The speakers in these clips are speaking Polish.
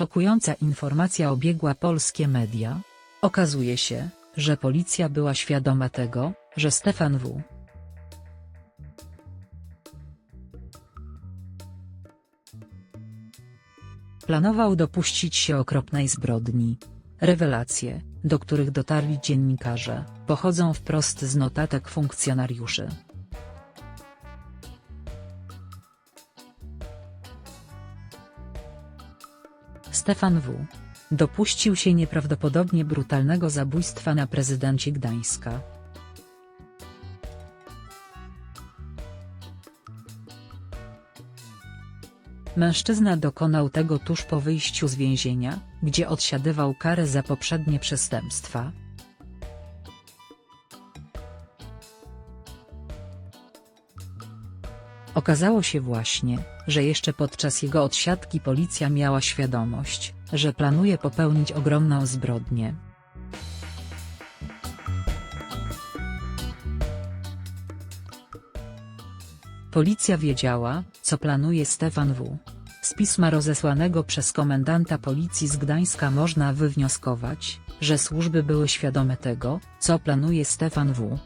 Szokująca informacja obiegła polskie media. Okazuje się, że policja była świadoma tego, że Stefan W. planował dopuścić się okropnej zbrodni. Rewelacje, do których dotarli dziennikarze, pochodzą wprost z notatek funkcjonariuszy. Stefan W. dopuścił się nieprawdopodobnie brutalnego zabójstwa na prezydencie Gdańska. Mężczyzna dokonał tego tuż po wyjściu z więzienia, gdzie odsiadywał karę za poprzednie przestępstwa. Okazało się właśnie, że jeszcze podczas jego odsiadki policja miała świadomość, że planuje popełnić ogromną zbrodnię. Policja wiedziała, co planuje Stefan W. Z pisma rozesłanego przez komendanta policji z Gdańska można wywnioskować, że służby były świadome tego, co planuje Stefan W.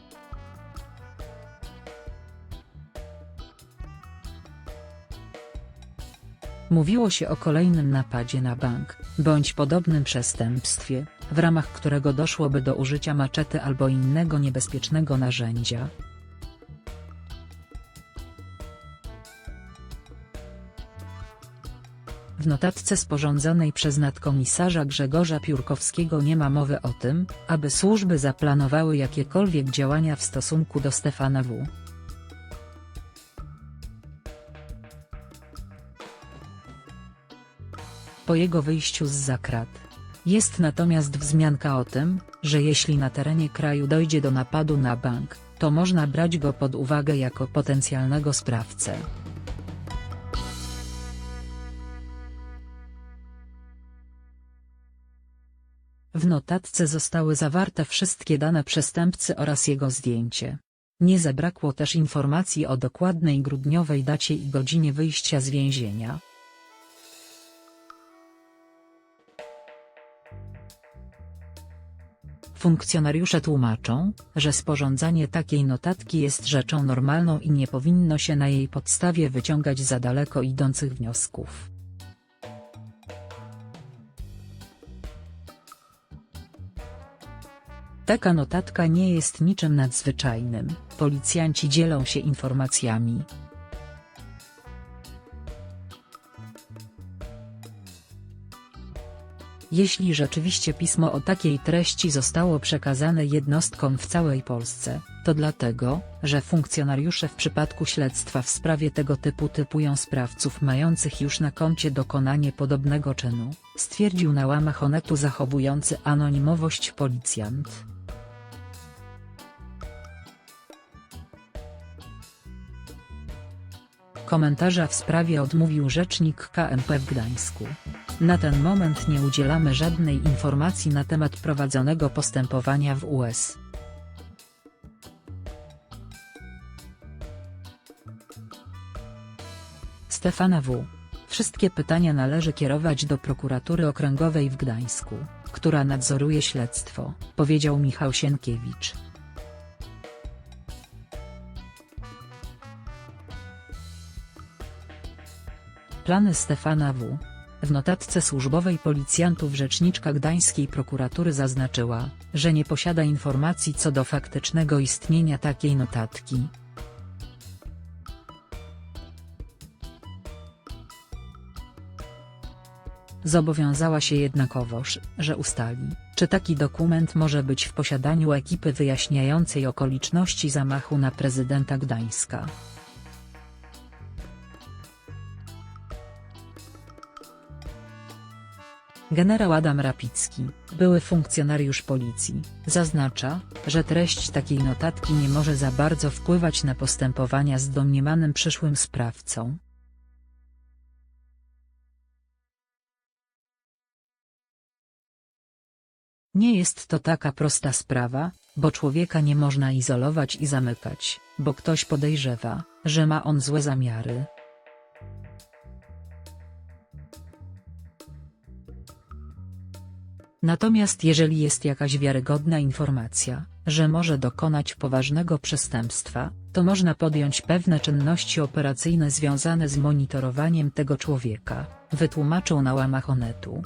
Mówiło się o kolejnym napadzie na bank, bądź podobnym przestępstwie, w ramach którego doszłoby do użycia maczety albo innego niebezpiecznego narzędzia. W notatce sporządzonej przez nadkomisarza Grzegorza Piórkowskiego nie ma mowy o tym, aby służby zaplanowały jakiekolwiek działania w stosunku do Stefana W. po jego wyjściu z zakrat. Jest natomiast wzmianka o tym, że jeśli na terenie kraju dojdzie do napadu na bank, to można brać go pod uwagę jako potencjalnego sprawcę. W notatce zostały zawarte wszystkie dane przestępcy oraz jego zdjęcie. Nie zabrakło też informacji o dokładnej grudniowej dacie i godzinie wyjścia z więzienia. Funkcjonariusze tłumaczą, że sporządzanie takiej notatki jest rzeczą normalną i nie powinno się na jej podstawie wyciągać za daleko idących wniosków. Taka notatka nie jest niczym nadzwyczajnym, policjanci dzielą się informacjami. Jeśli rzeczywiście pismo o takiej treści zostało przekazane jednostkom w całej Polsce, to dlatego, że funkcjonariusze w przypadku śledztwa w sprawie tego typu typują sprawców mających już na koncie dokonanie podobnego czynu, stwierdził na łamach Onetu zachowujący anonimowość policjant. Komentarza w sprawie odmówił rzecznik KMP w Gdańsku. Na ten moment nie udzielamy żadnej informacji na temat prowadzonego postępowania w US. Stefana W. Wszystkie pytania należy kierować do prokuratury okręgowej w Gdańsku, która nadzoruje śledztwo, powiedział Michał Sienkiewicz. Plany Stefana W. W notatce służbowej policjantów rzeczniczka gdańskiej prokuratury zaznaczyła, że nie posiada informacji co do faktycznego istnienia takiej notatki. Zobowiązała się jednakowoż, że ustali, czy taki dokument może być w posiadaniu ekipy wyjaśniającej okoliczności zamachu na prezydenta Gdańska. Generał Adam Rapicki, były funkcjonariusz policji, zaznacza, że treść takiej notatki nie może za bardzo wpływać na postępowania z domniemanym przyszłym sprawcą. Nie jest to taka prosta sprawa, bo człowieka nie można izolować i zamykać, bo ktoś podejrzewa, że ma on złe zamiary. Natomiast jeżeli jest jakaś wiarygodna informacja, że może dokonać poważnego przestępstwa, to można podjąć pewne czynności operacyjne związane z monitorowaniem tego człowieka, wytłumaczył na łamach Onetu.